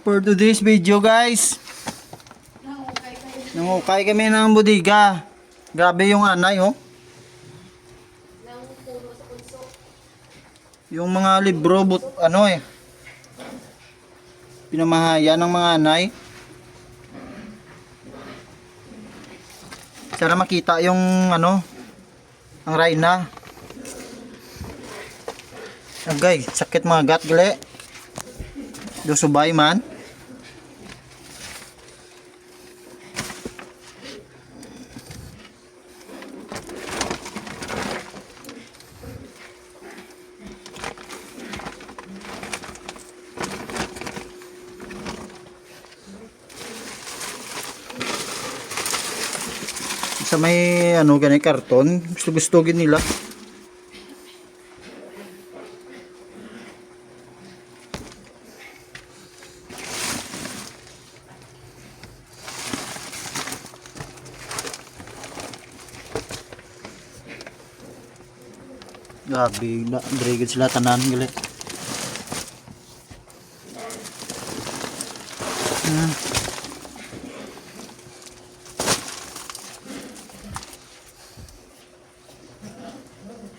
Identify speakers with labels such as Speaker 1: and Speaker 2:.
Speaker 1: For today's video guys, nangukay kami ng budiga. Grabe yung anay oh. Yung mga libro, but, ano eh, pinamahaya ng mga anay. Sana makita yung ano, ang rhina. Agay, sakit mga gat gali. Do subay man. Sa may ano ganay karton gusto gustogin nila Grabe, na, dragid sila tanan gali. Hmm.